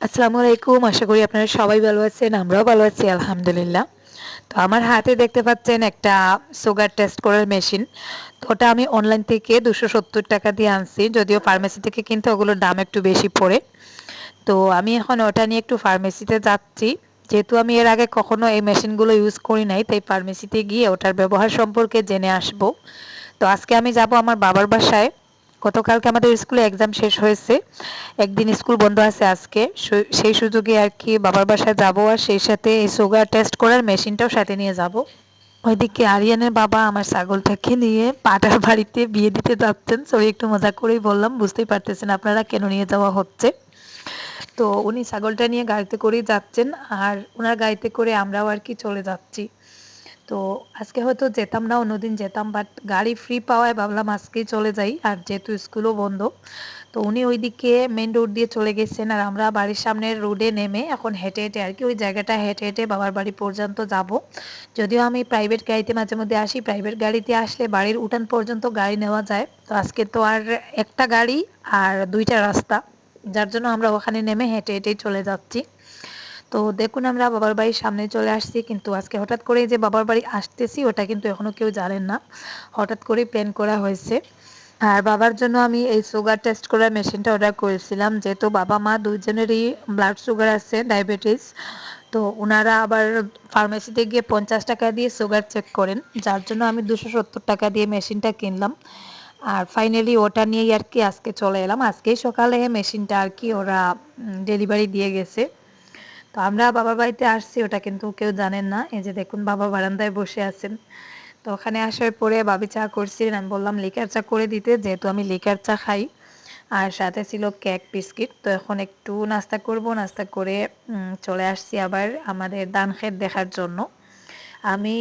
আসসালামু আলাইকুম। আশা করি আপনারা সবাই ভালো আছেন, আমরাও ভালো আছি, আলহামদুলিল্লাহ। তো আমার হাতে দেখতে পাচ্ছেন একটা সুগার টেস্ট করার মেশিন। তো ওটা আমি অনলাইন থেকে দুশো সত্তর টাকা দিয়ে আনছি, যদিও ফার্মেসি থেকে কিন্তু ওগুলোর দাম একটু বেশি পড়ে। তো আমি এখন ওটা নিয়ে একটু ফার্মেসিতে যাচ্ছি। যেহেতু আমি এর আগে কখনো এই মেশিনগুলো ইউজ করি নাই, তাই ফার্মেসিতে গিয়ে ওটার ব্যবহার সম্পর্কে জেনে আসব। তো আজকে আমি যাব আমার বাবার বাসায়। গতকালকে আমাদের স্কুলে এক্সাম শেষ হয়েছে। একদিন স্কুল বন্ধ আছে আজকে। সেই সুযোগে আর কি বাবার বাসায় যাব আর সেই সাথে এই সুগার টেস্ট করার মেশিনটাও সাথে নিয়ে যাব। ওইদিকে আরিয়ানের বাবা আমার ছাগলটাকে নিয়ে পাটার বাড়িতে বিয়ে দিতে যাচ্ছেন। সরি একটু মজা করেই বললাম, বুঝতেই পারতেছেন আপনারা কেন নিয়ে যাওয়া হচ্ছে। তো উনি ছাগলটা নিয়ে গাড়িতে করেই যাচ্ছেন। আর ওনার গাড়িতে করে আমরাও আর কি চলে যাচ্ছি। তো আজকে হয়তো যেতাম না, অন্যদিন যেতাম বাট গাড়ি ফ্রি পাওয়ায় ভাবলাম আজকেই চলে যাই। আর যেহেতু স্কুলও বন্ধ, তো উনি ওইদিকে মেন রোড দিয়ে চলে গেছেন আর আমরা বাড়ির সামনের রোডে নেমে এখন হেঁটে হেঁটে আর কি ওই জায়গাটা হেঁটে হেঁটে বাবার বাড়ি পর্যন্ত যাব। যদিও আমি প্রাইভেট গাড়িতে মাঝে মধ্যে আসি প্রাইভেট গাড়িতে আসলে বাড়ির উঠান পর্যন্ত গাড়ি নেওয়া যায়। তো আজকে তো আর একটা গাড়ি আর দুইটা রাস্তা, যার জন্য আমরা ওখানে নেমে হেঁটে হেঁটেই চলে যাচ্ছি। তো দেখুন আমরা বাবার বাড়ির সামনে চলে আসছি, কিন্তু আজকে হঠাৎ করে যে বাবার বাড়ি আসতেছি, ওটা কিন্তু এখনও কেউ জানেন না। হঠাৎ করেই প্ল্যান করা হয়েছে। আর বাবার জন্য আমি এই সুগার টেস্ট করার মেশিনটা অর্ডার করেছিলাম, যেহেতু বাবা, মা দুজনেরই ব্লাড সুগার আছে ডায়াবেটিস তো ওনারা আবার ফার্মেসিতে গিয়ে পঞ্চাশ টাকা দিয়ে সুগার চেক করেন, যার জন্য আমি দুশো সত্তর টাকা দিয়ে মেশিনটা কিনলাম। আর ফাইনালি ওটা নিয়েই আর কি আজকে চলে এলাম। আজকেই সকালে মেশিনটা আর কি ওরা ডেলিভারি দিয়ে গেছে। তো আমরা বাবার বাড়িতে আসছি, ওটা কিন্তু কেউ জানেন না। এই যে দেখুন, বাবা বারান্দায় বসে আছেন। তো ওখানে আসার পরে বাবি চা করছিলেন, আমি বললাম, লিকার চা করে দিতে, যেহেতু আমি লিকার চা খাই। আর সাথে ছিল কেক, বিস্কিট। তো এখন একটু নাস্তা করব, নাস্তা করে চলে আসছি আবার আমাদের দান ক্ষেত দেখার জন্য। আমি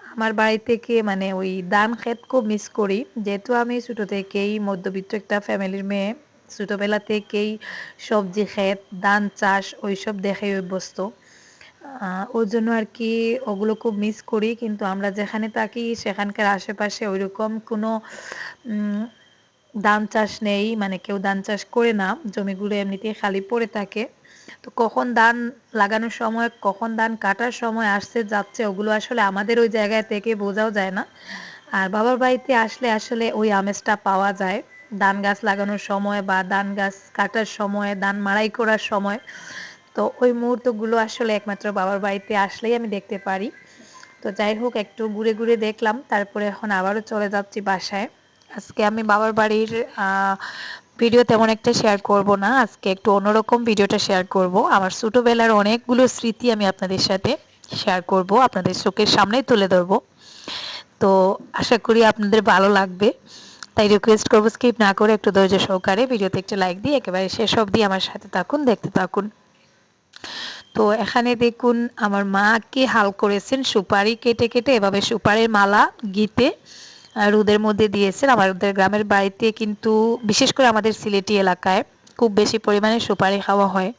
আমার বাড়ি থেকে মানে ওই দান ক্ষেত খুব মিস করি। যেহেতু আমি ছোটো থেকেই মধ্যবিত্ত একটা ফ্যামিলির মেয়ে ছোটোবেলা থেকেই সবজি ক্ষেত ধান, চাষ, ওইসব দেখে অভ্যস্ত। ওর জন্য আর কি ওগুলো খুব মিস করি, কিন্তু আমরা যেখানে থাকি সেখানকার আশেপাশে ওইরকম কোনো ধান চাষ নেই মানে কেউ ধান চাষ করে না, জমিগুলো এমনিতেই খালি পড়ে থাকে। তো কখন ধান লাগানোর সময়, কখন ধান কাটার সময় আসছে, যাচ্ছে, ওগুলো আসলে আমাদের ওই জায়গায় থেকে বোঝাও যায় না। আর বাবার বাড়িতে আসলে আসলে ওই আমেজটা পাওয়া যায়। ধান গাছ লাগানোর সময় বা ধান গাছ কাটার সময়, ধান মাড়াই করার সময়। তো ওই মুহূর্তগুলো আসলে একমাত্র বাবার বাড়িতে আসলেই আমি দেখতে পারি। তো যাই হোক, একটু ঘুরে ঘুরে দেখলাম, তারপরে এখন আবারও চলে যাচ্ছি বাসায়। আজকে আমি বাবার বাড়ির ভিডিও তেমন একটা শেয়ার করব না, আজকে একটু অন্যরকম ভিডিওটা শেয়ার করব। আমার ছোটোবেলার অনেকগুলো স্মৃতি আমি আপনাদের সাথে শেয়ার করব, আপনাদের চোখের সামনেই তুলে ধরবো। তো আশা করি আপনাদের ভালো লাগবে। তাই রিকোয়েস্ট করব স্কিপ না করে একটু ধৈর্য সহকারে ভিডিওতে একটু লাইক দিয়ে একেবারে শেষ অবধি আমার সাথে থাকুন, দেখতে থাকুন। তো এখানে দেখুন, আমার মা কি হাল করেছেন, সুপারি কেটে কেটে এভাবে সুপারির মালা গীতে রোদের মধ্যে দিয়েছেন। আমাদের গ্রামের বাড়িতে কিন্তু বিশেষ করে আমাদের সিলেটি এলাকায় খুব বেশি পরিমাণে সুপারি খাওয়া হয়।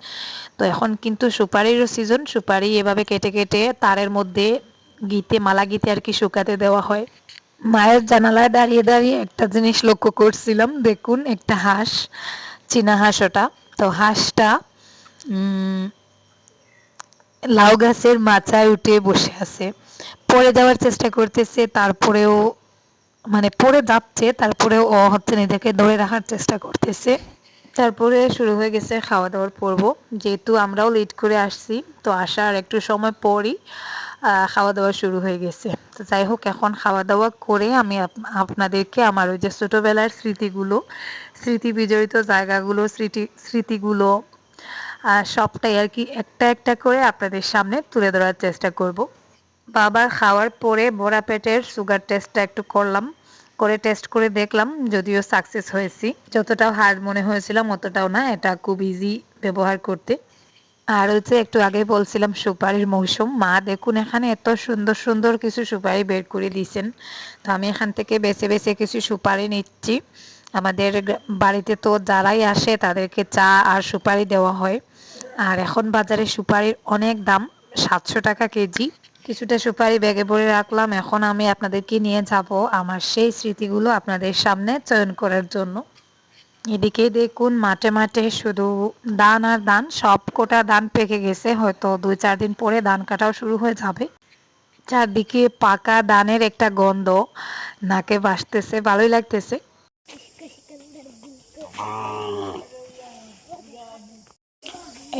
তো এখন কিন্তু সুপারিরও সিজন সুপারি এভাবে কেটে কেটে তারের মধ্যে গিতে, মালা গিতে আর কি শুকাতে দেওয়া হয়। মায়ের জানালায় দাঁড়িয়ে দাঁড়িয়ে একটা জিনিস লক্ষ্য করছিলাম। দেখুন, একটা হাঁস, চীনা হাঁস ওটা। তো হাঁসটা লাউ গাছের মাচায় উঠে বসে আছে। পড়ে যাওয়ার চেষ্টা করতেছে, তারপরেও মানে পড়ে যাচ্ছে, তারপরেও ও হচ্ছে নিজেকে ধরে রাখার চেষ্টা করতেছে। তারপরে শুরু হয়ে গেছে খাওয়া দাওয়ার পর্ব। যেহেতু আমরাও লেট করে আসছি, তো আসার একটু সময় পরই খাওয়া দাওয়া শুরু হয়ে গেছে। তো যাই হোক, এখন খাওয়া দাওয়া করে আমি আপনাদেরকে আমার ওই যে ছোটোবেলার স্মৃতিগুলো, স্মৃতি বিজড়িত জায়গাগুলো, স্মৃতি, স্মৃতিগুলো সবটাই আর কি একটা একটা করে আপনাদের সামনে তুলে ধরার চেষ্টা করব। বাবার খাওয়ার পরে বড়া পেটের সুগার টেস্টটা একটু করলাম, করে টেস্ট করে দেখলাম, যদিও সাকসেস হয়েছি। যতটাও হার্ড মনে হয়েছিলাম অতটাও না, এটা খুব ইজি ব্যবহার করতে। আর হচ্ছে একটু আগে বলছিলাম সুপারির মৌসুম, মা দেখুন এখানে এত সুন্দর সুন্দর কিছু সুপারি বের করে দিয়েছেন। তো আমি এখান থেকে বেছে বেছে কিছু সুপারি নিচ্ছি। আমাদের বাড়িতে তো যারাই আসে তাদেরকে চা আর সুপারি দেওয়া হয়। আর এখন বাজারে সুপারির অনেক দাম, সাতশো টাকা কেজি। কিছুটা সুপারি ব্যাগে ভরে রাখলাম। এখন আমি আপনাদেরকে নিয়ে যাব আমার সেই স্মৃতিগুলো আপনাদের সামনে চয়ন করার জন্য। এদিকে দেখুন, মাঠে মাঠে শুধু ধান আর ধান, সব কোটা ধান পেকে গেছে। হয়তো দুই, চার দিন পরে ধান কাটাও শুরু হয়ে যাবে। চারদিকে পাকা ধানের একটা গন্ধ, নাকে বাসতেছে ভালোই লাগতেছে।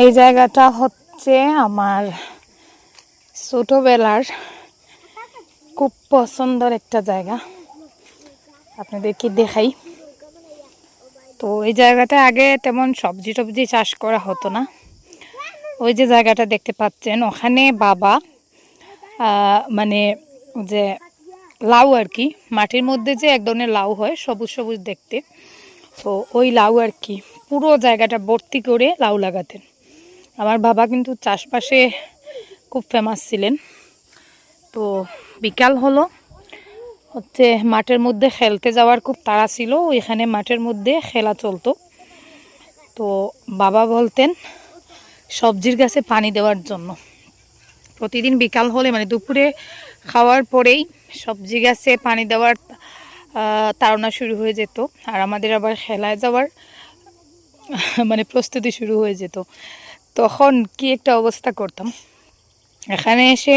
এই জায়গাটা হচ্ছে আমার ছোটবেলার খুব পছন্দের একটা জায়গা। আপনাদেরকে দেখাই? তো এই জায়গাটা আগে তেমন সবজি টবজি চাষ করা হতো না। ওই যে জায়গাটা দেখতে পাচ্ছেন, ওখানে বাবা মানে যে লাউ আর কি, মাটির মধ্যে যে এক ধরনের লাউ হয় সবুজ সবুজ দেখতে, তো ওই লাউ আর কি, পুরো জায়গাটা ভর্তি করে লাউ লাগাতেন। আমার বাবা কিন্তু চাষবাসে খুব ফেমাস ছিলেন। তো বিকাল হলো হচ্ছে মাঠের মধ্যে খেলতে যাওয়ার খুব তাড়া ছিল, ওইখানে মাঠের মধ্যে খেলা চলতো। তো বাবা বলতেন, সবজির গাছে পানি দেওয়ার জন্য। প্রতিদিন বিকাল হলে মানে দুপুরে খাওয়ার পরেই সবজি গাছে পানি দেওয়ার তাড়না শুরু হয়ে যেত। আর আমাদের আবার খেলায় যাওয়ার মানে প্রস্তুতি শুরু হয়ে যেত। তখন কি একটা অবস্থা করতাম। এখানে এসে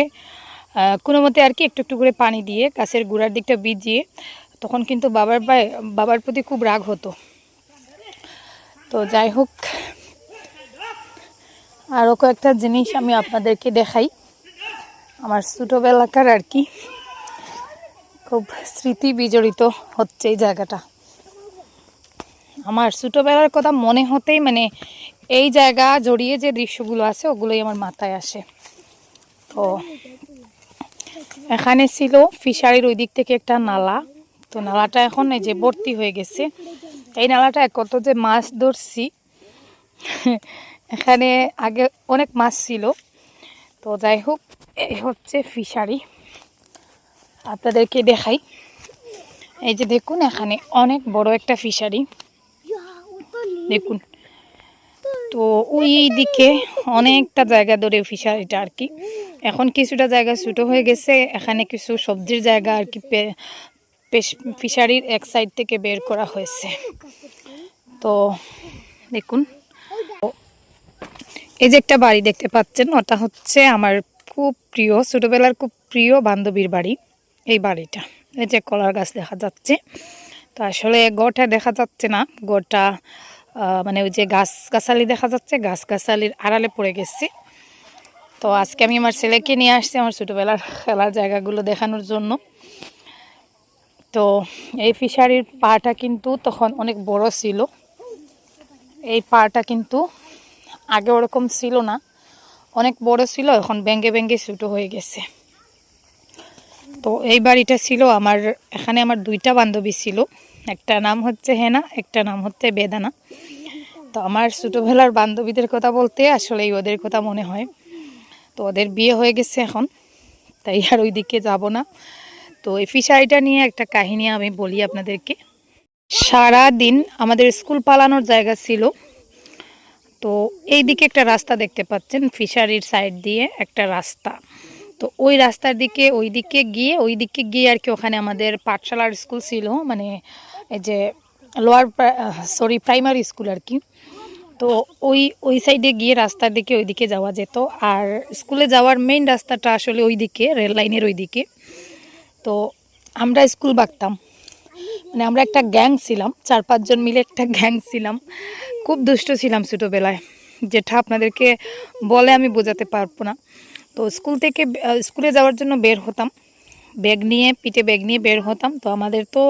কোনো মতে আর কি একটু একটু করে পানি দিয়ে গাছের গোড়ার দিকটা ভিজিয়ে তখন কিন্তু বাবার বাবার প্রতি খুব রাগ হতো। তো যাই হোক, আরও কয়েকটা জিনিস আমি আপনাদেরকে দেখাই। আমার ছোটোবেলাকার আর কি খুব স্মৃতি বিজড়িত হচ্ছে এই জায়গাটা। আমার ছোটোবেলার কথা মনে হতেই মানে এই জায়গা জড়িয়ে যে দৃশ্যগুলো আছে, ওগুলোই আমার মাথায় আসে। তো এখানে ছিল ফিশারির ওই দিক থেকে একটা নালা। তো নালাটা এখন এই যে ভর্তি হয়ে গেছে। এই নালাটা কত যে মাছ ধরছি। এখানে আগে অনেক মাছ ছিল। তো যাই হোক, এই হচ্ছে ফিশারি। আপনাদেরকে দেখাই। এই যে দেখুন, এখানে অনেক বড় একটা ফিশারি। দেখুন। তো ওই দিকে অনেকটা জায়গা ধরে ফিশারিটা আর কি। এখন কিছুটা জায়গা ছোটো হয়ে গেছে এখানে কিছু সবজির জায়গা আর কি ফিশারির এক সাইড থেকে বের করা হয়েছে। তো দেখুন এই যে একটা বাড়ি দেখতে পাচ্ছেন ওটা হচ্ছে আমার খুব প্রিয় ছোটোবেলার খুব প্রিয় বান্ধবীর বাড়ি এই বাড়িটা। এই যে কলার গাছ দেখা যাচ্ছে। তো আসলে গোটা দেখা যাচ্ছে না আহ, মানে ওই যে গাছ গাছালি দেখা যাচ্ছে, গাছ গাছালির আড়ালে পড়ে গেছি। তো আজকে আমি আমার ছেলেকে নিয়ে আসছি আমার ছোটোবেলার খেলার জায়গাগুলো দেখানোর জন্য। তো এই ফিশারির পাটা কিন্তু তখন অনেক বড় ছিল। এই পাটা কিন্তু আগে ওরকম ছিল না, অনেক বড় ছিল, এখন ব্যাঙ্গে ব্যাঙ্গে ছোটো হয়ে গেছে। তো এই বাড়িটা ছিল আমার, এখানে আমার দুইটা বান্ধবী ছিল। একটা নাম হচ্ছে হেনা, একটা নাম হচ্ছে বেদানা। তো আমার ছোটোবেলার বান্ধবীদের কথা বলতে আসলে ওদের কথা মনে হয়। তো ওদের বিয়ে হয়ে গেছে এখন, তাই আর ওই দিকে যাব না। তো এই ফিশারিটা নিয়ে একটা কাহিনী আমি বলি আপনাদেরকে। সারা দিন আমাদের স্কুল পালানোর জায়গা ছিল। তো এই দিকে একটা রাস্তা দেখতে পাচ্ছেন, ফিশারির সাইড দিয়ে একটা রাস্তা। তো ওই রাস্তার দিকে ওই দিকে গিয়ে ওই দিকে গিয়ে আর কি ওখানে আমাদের পাঠশালার স্কুল ছিল মানে যে লোয়ার সরি প্রাইমারি স্কুল আর কি। তো ওই ওই সাইডে গিয়ে রাস্তার দিকে ওই দিকে যাওয়া যেত। আর স্কুলে যাওয়ার মেইন রাস্তাটা আসলে ওই দিকে রেল লাইনের ওই দিকে তো আমরা স্কুল বাঁকতাম মানে আমরা একটা গ্যাং ছিলাম, চার পাঁচজন মিলে একটা গ্যাং ছিলাম। খুব দুষ্ট ছিলাম ছোটোবেলায়। যেটা আপনাদেরকে বলে আমি বোঝাতে পারব না। তো স্কুল থেকে স্কুলে যাওয়ার জন্য বের হতাম। ব্যাগ নিয়ে, পিঠে ব্যাগ নিয়ে বের হতাম। তো আমাদের তো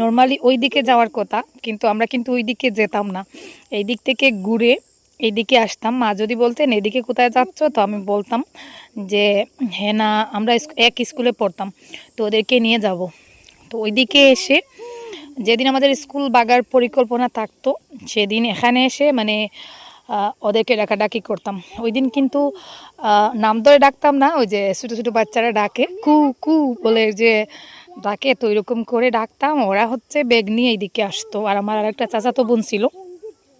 নর্মালি ওই দিকে যাওয়ার কথা, কিন্তু আমরা কিন্তু ওই দিকে যেতাম না। এই দিক থেকে ঘুরে এইদিকে আসতাম। মা যদি বলতেন, এদিকে কোথায় যাচ্ছ? তো আমি বলতাম যে হ্যাঁ না, আমরা এক স্কুলে পড়তাম, তো ওদেরকে নিয়ে যাব। তো ওইদিকে এসে যেদিন আমাদের স্কুল বাগার পরিকল্পনা থাকতো, সেদিন এখানে এসে মানে ওদেরকে ডাকাডাকি করতাম। ওই দিন কিন্তু নাম ধরে ডাকতাম না, ওই যে ছোটো ছোটো বাচ্চারা ডাকে, কু কু বলে যে ডাকে, তো ওইরকম করে ডাকতাম। ওরা হচ্ছে ব্যাগ নিয়ে এইদিকে আসতো। আর আমার আর একটা চাচাতো বোন ছিল।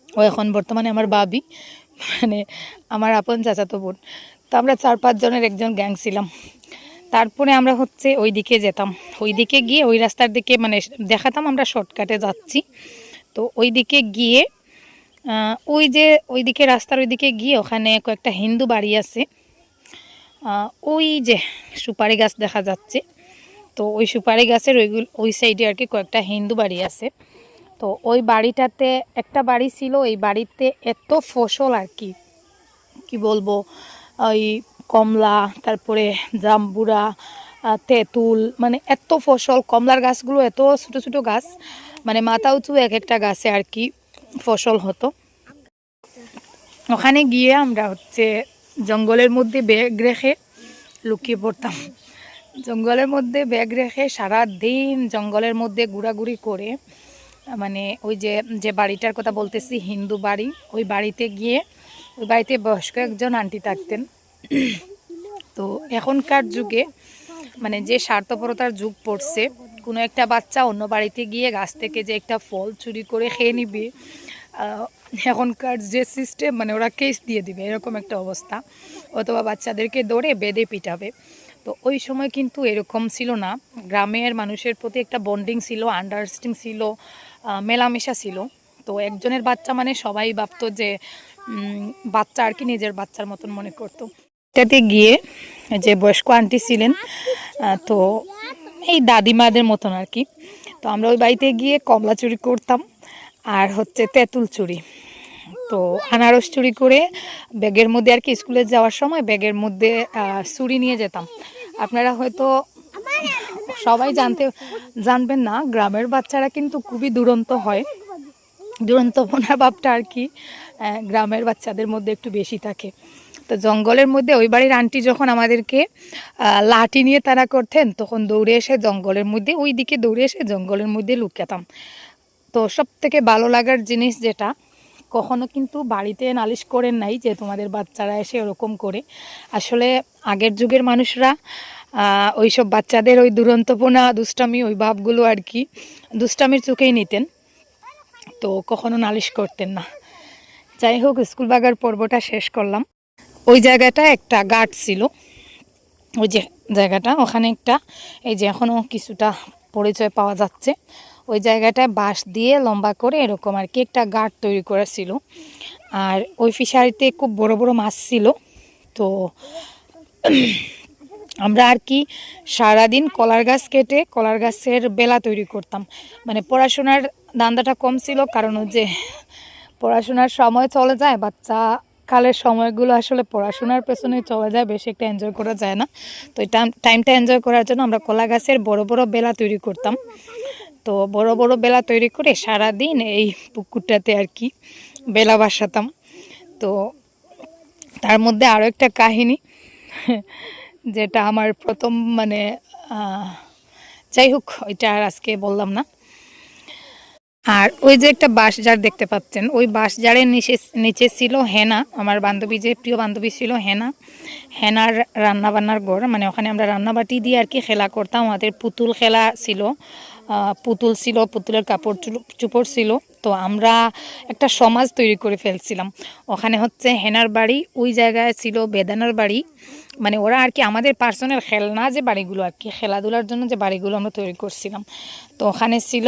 ও এখন বর্তমানে আমার বাবি। মানে আমার আপন চাচাতো বোন। তো আমরা চার পাঁচ জনের একজন গ্যাং ছিলাম। তারপরে আমরা হচ্ছে ওই দিকে যেতাম। ওই দিকে গিয়ে ওই রাস্তার দিকে মানে দেখাতাম আমরা শর্টকাটে যাচ্ছি। তো ওই দিকে গিয়ে ওই যে ওইদিকে, রাস্তার ওইদিকে গিয়ে ওখানে কয়েকটা হিন্দু বাড়ি আছে। ওই যে সুপারি গাছ দেখা যাচ্ছে। তো ওই সুপারি গাছের ওইগুলো, ওই সাইডে আর কি কয়েকটা হিন্দু বাড়ি আছে। তো ওই বাড়িটাতে একটা বাড়ি ছিল ওই বাড়িতে এত ফসল আর কি কি বলব, ওই কমলা, তারপরে জাম্বুরা তেঁতুল মানে এত ফসল, কমলার গাছগুলো এত ছোটো ছোটো গাছ মানে মাথা উঁচু এক একটা গাছে আর কি। ফসল হতো। ওখানে গিয়ে আমরা হচ্ছে জঙ্গলের মধ্যে ব্যাগ রেখে লুকিয়ে পড়তাম। জঙ্গলের মধ্যে ব্যাগ রেখে সারা দিন জঙ্গলের মধ্যে ঘোরাঘুরি করে মানে ওই যে যে বাড়িটার কথা বলতেছি, হিন্দু বাড়ি, ওই বাড়িতে গিয়ে, ওই বাড়িতে বয়স্ক একজন আন্টি থাকতেন। তো এখনকার যুগে মানে যে স্বার্থপরতার যুগ পড়ছে, কোনো একটা বাচ্চা অন্য বাড়িতে গিয়ে গাছ থেকে যে একটা ফল চুরি করে খেয়ে নিবে এখনকার যে সিস্টেম মানে ওরা কেস দিয়ে দিবে, এরকম একটা অবস্থা। অথবা বাচ্চাদেরকে দৌড়ে বেঁধে পিটাবে। তো ওই সময় কিন্তু এরকম ছিল না। গ্রামের মানুষের প্রতি একটা বন্ডিং ছিল আন্ডারস্ট্যান্ডিং ছিল মেলামেশা ছিল। তো একজনের বাচ্চা মানে সবাই ভাবতো যে বাচ্চা আর কি নিজের বাচ্চার মতন মনে করতো। এটাতে গিয়ে যে বয়স্ক আন্টি ছিলেন তো এই দাদিমাদের মতন আর কি। তো আমরা ওই বাড়িতে গিয়ে কমলা চুরি করতাম। আর হচ্ছে তেঁতুল চুরি। তো আনারস চুরি করে ব্যাগের মধ্যে আর কি স্কুলে যাওয়ার সময় ব্যাগের মধ্যে চুরি নিয়ে যেতাম। আপনারা হয়তো সবাই জানতে, জানবেন না, গ্রামের বাচ্চারা কিন্তু খুবই দুরন্ত হয়। দুরন্তপনা ভাবটা আর কি গ্রামের বাচ্চাদের মধ্যে একটু বেশি থাকে। তো জঙ্গলের মধ্যে ওই বাড়ির আন্টি যখন আমাদেরকে লাঠি নিয়ে তারা করতেন, তখন দৌড়ে এসে জঙ্গলের মধ্যে ওই দিকে দৌড়ে এসে জঙ্গলের মধ্যে লুকাতাম তো সব থেকে ভালো লাগার জিনিস যেটা, কখনো কিন্তু বাড়িতে নালিশ করেন নাই যে তোমাদের বাচ্চারা এসে ওরকম করে। আসলে আগের যুগের মানুষরা ওই সব বাচ্চাদের ওই দুরন্তপনা, দুষ্টামি, ওই ভাবগুলো আর কি দুষ্টামির চোখেই নিতেন। তো কখনো নালিশ করতেন না। যাই হোক, স্কুল বাগার পর্বটা শেষ করলাম। ওই জায়গাটা একটা গার্ড ছিল। ওই যে জায়গাটা, ওখানে একটা, এই যে এখনও কিছুটা পরিচয় পাওয়া যাচ্ছে। ওই জায়গাটায় বাঁশ দিয়ে লম্বা করে এরকম আর কি একটা গার্ড তৈরি করা ছিল আর ওই ফিশারিতে খুব বড় বড় মাছ ছিল। তো আমরা আর কি সারাদিন কলার গাছ কেটে কলার গাছের বেলা তৈরি করতাম। মানে পড়াশোনার দান্দাটা কম ছিল কারণ যে পড়াশোনার সময় চলে যায়, বাচ্চা কালের সময়গুলো আসলে পড়াশোনার পেছনে চলে যায়, বেশি একটা এনজয় করা যায় না। তো এই টাইম টাইমটা এনজয় করার জন্য আমরা কলা গাছের বড় বড় বেলা তৈরি করতাম। তো বড় বড় বেলা তৈরি করে সারা দিন এই পুকুরটাতে আর কি বেলা বাসাতাম। তো তার মধ্যে আরও একটা কাহিনী, যেটা আমার প্রথম মানে যাই হোক, ওইটা আর আজকে বললাম না। আর ওই যে একটা বাঁশ জার দেখতে পাচ্ছেন, ওই বাঁশ জারের নিচে নিচে ছিল হেনা, আমার বান্ধবী যে, প্রিয় বান্ধবী ছিল হেনা। হেনার রান্নাবান্নার ঘর মানে ওখানে আমরা রান্নাবাটি দিয়ে আর কি খেলা করতাম, আমাদের পুতুল খেলা ছিল। পুতুল ছিল, পুতুলের কাপড় চুপড় ছিল। তো আমরা একটা সমাজ তৈরি করে ফেলছিলাম। ওখানে হচ্ছে হেনার বাড়ি, ওই জায়গায় ছিল বেদানার বাড়ি। মানে ওরা আর কি আমাদের পার্সোনাল খেলনা যে বাড়িগুলো আর কি, খেলাধুলার জন্য যে বাড়িগুলো আমরা তৈরি করছিলাম। তো ওখানে ছিল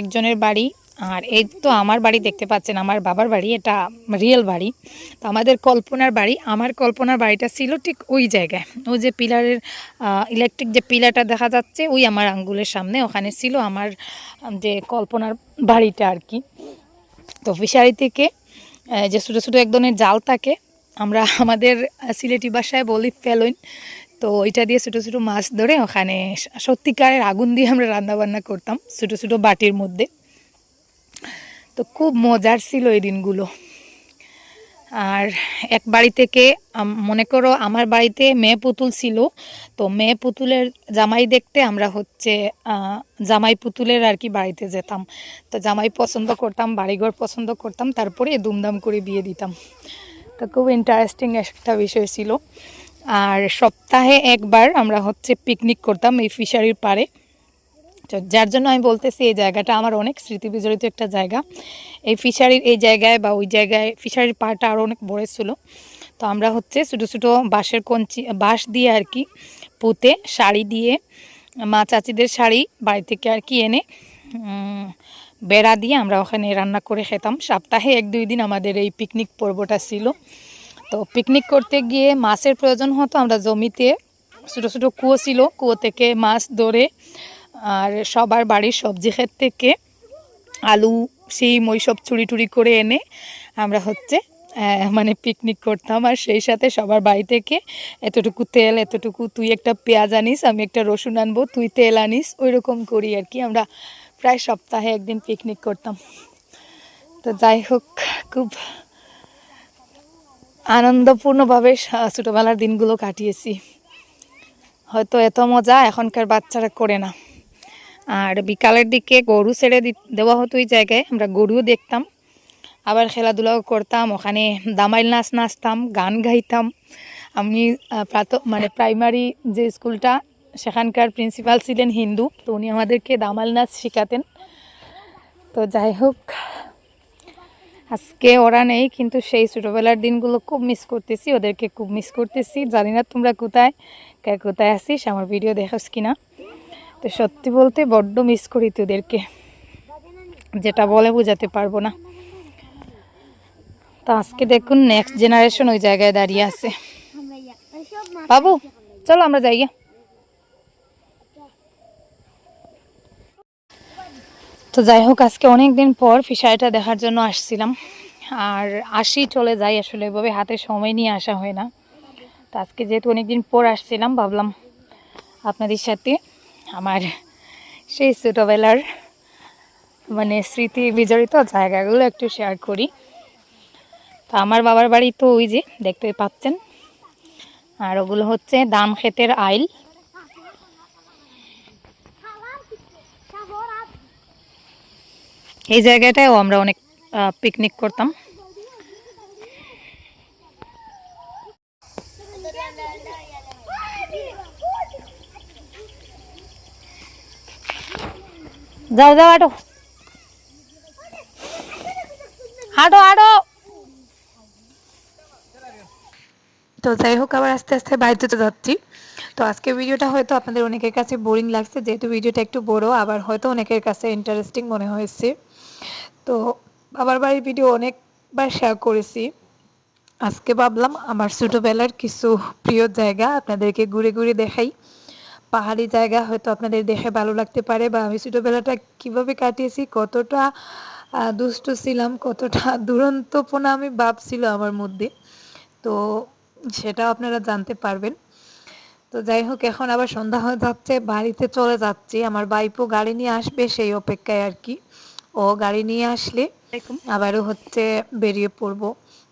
একজনের বাড়ি আর এই তো আমার বাড়ি দেখতে পাচ্ছেন, আমার বাবার বাড়ি, এটা রিয়েল বাড়ি। তো আমাদের কল্পনার বাড়ি, আমার কল্পনার বাড়িটা ছিল ঠিক ওই জায়গায়। ওই যে পিলারের ইলেকট্রিক যে পিলারটা দেখা যাচ্ছে, ওই আমার আঙ্গুলের সামনে, ওখানে ছিল আমার যে কল্পনার বাড়িটা আর কি। তো ফিশারি থেকে যে ছোটো ছোটো এক ধরনের জাল থাকে, আমরা আমাদের সিলেটি ভাষায় বলি ফেলইন। তো ওইটা দিয়ে ছোটো ছোটো মাছ ধরে ওখানে সত্যিকারের আগুন দিয়ে আমরা রান্নাবান্না করতাম, ছোটো ছোটো বাটির মধ্যে। তো খুব মজার ছিল এই দিনগুলো। আর এক বাড়ি থেকে মনে করো আমার বাড়িতে মেয়ে পুতুল ছিল, তো মেয়ে পুতুলের জামাই দেখতে আমরা হচ্ছে জামাই পুতুলের আর কি বাড়িতে যেতাম। তো জামাই পছন্দ করতাম, বাড়িঘর পছন্দ করতাম, তারপরে দুমদাম করে বিয়ে দিতাম। তো খুব ইন্টারেস্টিং একটা বিষয় ছিল। আর সপ্তাহে একবার আমরা হচ্ছে পিকনিক করতাম এই ফিশারির পাড়ে। তো যার জন্য আমি বলতেছি এই জায়গাটা আমার অনেক স্মৃতি বিজড়িত একটা জায়গা। এই ফিশারির, এই জায়গায় বা ওই জায়গায় ফিশারির পাড়টা আরও অনেক বড় ছিল। তো আমরা হচ্ছে ছোটো ছোটো বাঁশের কঞ্চি, বাঁশ দিয়ে আর কি পুঁতে শাড়ি দিয়ে, মা চাচিদের শাড়ি বাড়ি থেকে আর কি এনে বেড়া দিয়ে আমরা ওখানে রান্না করে খেতাম। সপ্তাহে এক দুই দিন আমাদের এই পিকনিক পর্বটা ছিল। তো পিকনিক করতে গিয়ে মাছের প্রয়োজন হতো, আমরা জমিতে ছোটো ছোটো কুয়ো ছিল। কুয়ো থেকে মাছ ধরে আর সবার বাড়ির সবজি ক্ষেত থেকে আলু সিম ওই সব চুরি টুরি করে এনে আমরা হচ্ছে মানে পিকনিক করতাম। আর সেই সাথে সবার বাড়ি থেকে এতটুকু তেল, এতটুকু তুই একটা পেঁয়াজ আনিস, আমি একটা রসুন আনব, তুই তেল আনিস ওই রকম করি আর কি। আমরা প্রায় সপ্তাহে একদিন পিকনিক করতাম। তো যাই হোক, খুব আনন্দপূর্ণভাবে ছোটোবেলার দিনগুলো কাটিয়েছি। হয়তো এত মজা এখনকার বাচ্চারা করে না। আর বিকালের দিকে গরু ছেড়ে দেওয়া হতো ওই জায়গায়, আমরা গরুও দেখতাম। আবার খেলাধুলাও করতাম, ওখানে দামাইল নাচ নাচতাম, গান গাইতাম। আমি প্রাত মানে প্রাইমারি যে স্কুলটা, সেখানকার প্রিন্সিপাল ছিলেন হিন্দু, তো উনি আমাদেরকে দামাল নাচ শেখাতেন। তো যাই হোক, আজকে ওরা নেই, কিন্তু সেই ছোটোবেলার দিনগুলো খুব মিস করতেছি, ওদেরকে খুব মিস করতেছি। জানি না তোমরা কোথায় কোথায় আসিস আমার ভিডিও দেখাস কিনা। তো সত্যি বলতে বড্ড মিস করি তোদেরকে। যেটা বলে বোঝাতে পারব না। তো আজকে দেখুন নেক্সট জেনারেশন ওই জায়গায় দাঁড়িয়ে আছে। বাবু, চলো আমরা যাই তো যাই হোক, আজকে অনেক দিন পর ফিশারিটা দেখার জন্য আসছিলাম। আর আসি, চলে যাই আসলে, এভাবে হাতে সময় নিয়ে আসা হয় না। তো আজকে যেহেতু অনেক দিন পর আসছিলাম, ভাবলাম আপনাদের সাথে আমার সেই ছোটোবেলার মানে স্মৃতি বিজড়িত জায়গাগুলো একটু শেয়ার করি। তো আমার বাবার বাড়ি তো ওই যে, দেখতে পাচ্ছেন? আর ওগুলো হচ্ছে দাম ক্ষেতের আইল। এই জায়গাটায়ও আমরা অনেক পিকনিক করতাম। যাও যাও, হাঁটো। হাঁটো হাঁটো। তো যাই হোক, আবার আস্তে আস্তে বাড়িতে তো যাচ্ছি। তো আজকে ভিডিওটা হয়তো আপনাদের অনেকের কাছে বোরিং লাগছে, যেহেতু ভিডিওটা একটু বড়, আবার হয়তো অনেকের কাছে ইন্টারেস্টিং মনে হয়েছে। তো বাবার বাড়ির ভিডিও অনেকবার শেয়ার করেছি। আজকে ভাবলাম, আমার ছোটোবেলার কিছু প্রিয় জায়গা আপনাদেরকে ঘুরে ঘুরে দেখাই। পাহাড়ি জায়গা হয়তো আপনাদের দেখে ভালো লাগতে পারে বা আমি ছোটোবেলাটা কীভাবে কাটিয়েছি কতটা দুষ্টু ছিলাম কতটা দুরন্তপনা আমি ভাব ছিল আমার মধ্যে। তো সেটাও আপনারা জানতে পারবেন। তো যাই হোক এখন আবার সন্ধ্যা হয়ে যাচ্ছে বাড়িতে চলে যাচ্ছি। আমার বাইপো গাড়ি নিয়ে আসবে সেই অপেক্ষায় আর কি। ও গাড়ি নিয়ে আসলে আবারও হচ্ছে বেরিয়ে পড়ব।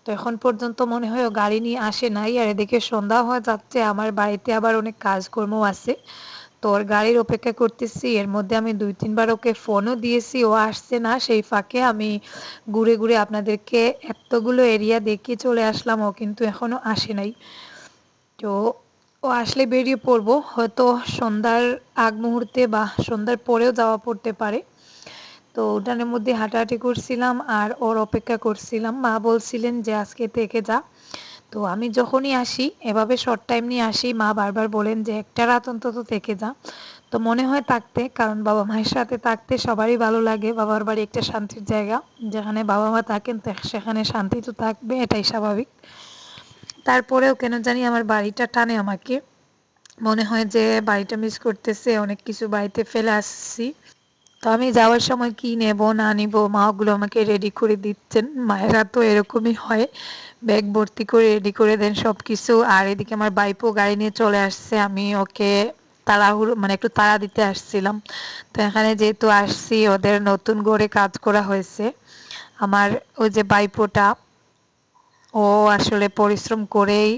তো এখন পর্যন্ত মনে হয় গাড়ি নিয়ে আসে নাই, আর এদিকে সন্ধ্যা হয়ে যাচ্ছে, আমার বাড়িতে আবার অনেক কাজকর্ম আছে। তো ওর গাড়ির অপেক্ষা করতেছি, এর মধ্যে আমি দুই তিনবার ওকে ফোনও দিয়েছি, ও আসছে না, সেই ফাঁকে আমি ঘুরে ঘুরে আপনাদেরকে এতগুলো এরিয়া দেখিয়ে চলে আসলাম, ও কিন্তু এখনও আসে নাই। তো ও আসলে বেরিয়ে পড়ব, হয়তো সন্ধ্যার আগ মুহূর্তে বা সন্ধ্যার পরেও যাওয়া পড়তে পারে। তো উঠানের মধ্যে হাঁটাহাঁটি করছিলাম আর ওর অপেক্ষা করছিলাম। মা বলছিলেন যে, আজকে থেকে যা। তো আমি যখনই আসি, এভাবে শর্ট টাইম নিয়ে আসি, মা বারবার বলেন যে, একটা রাত অন্তত থেকে যা। তো মনে হয় থাকতে, কারণ বাবা মায়ের সাথে থাকতে সবারই ভালো লাগে। বাবার বাড়ি একটা শান্তির জায়গা, যেখানে বাবা মা থাকেন সেখানে শান্তি তো থাকবে, এটাই স্বাভাবিক। তারপরেও কেন জানি আমার বাড়িটা টানে আমাকে। মনে হয় যে, বাড়িটা মিস করতেছে, অনেক কিছু বাড়িতে ফেলে আসছি। তো আমি যাওয়ার সময় কি নেব, না নিব? মা ওগুলো আমাকে রেডি করে দিচ্ছেন। মায়েরা তো এরকমই হয়। ব্যাগ ভর্তি করে রেডি করে দেন সব কিছু আর এদিকে আমার বাইপো গাড়ি নিয়ে চলে আসছে। আমি ওকে তাড়াহুড়ো মানে একটু তাড়া দিতে আসছিলাম। তো এখানে যেহেতু আসছি, ওদের নতুন করে কাজ করা হয়েছে। আমার ওই যে বাইপোটা ও আসলে পরিশ্রম করেই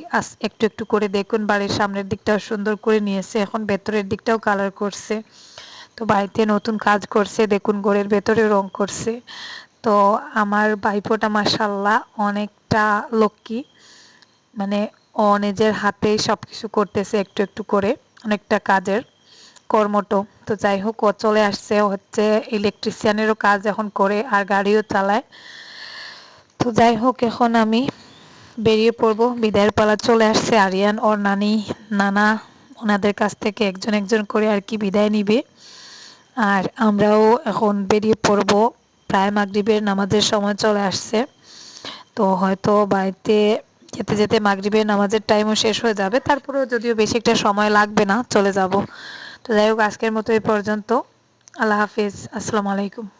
একটু একটু করে দেখুন, বাড়ির সামনের দিকটাও সুন্দর করে নিয়েছে। এখন ভেতরের দিকটাও কালার করছে। তো বাড়িতে নতুন কাজ করছে, দেখুন ঘরের ভেতরে রং করছে। তো আমার ভাইপোটা মাসাল্লাহ অনেকটা লক্ষ্মী মানে ও নিজের হাতেই সব কিছু করতেছে একটু একটু করে, অনেকটা কাজের কর্মট তো যাই হোক, ও চলে আসছে হচ্ছে ইলেকট্রিশিয়ানেরও কাজ এখন করে আর গাড়িও চালায়। তো যাই হোক, এখন আমি বেরিয়ে পড়ব। বিদায়ের পালা চলে আসছে আরিয়ান, ওর নানি, নানা, ওনাদের কাছ থেকে একজন একজন করে আর কি বিদায় নিবে। আর আমরাও এখন বেরিয়ে পড়ব। প্রায় মাগরিবের নামাজের সময় চলে আসছে। তো হয়তো বাড়িতে যেতে যেতে মাগরিবের নামাজের টাইমও শেষ হয়ে যাবে। তারপরেও যদিও বেশি একটা সময় লাগবে না, চলে যাব। তো যাই হোক, আজকের মতো এই পর্যন্ত। আল্লাহ হাফিজ। আসসালামু আলাইকুম।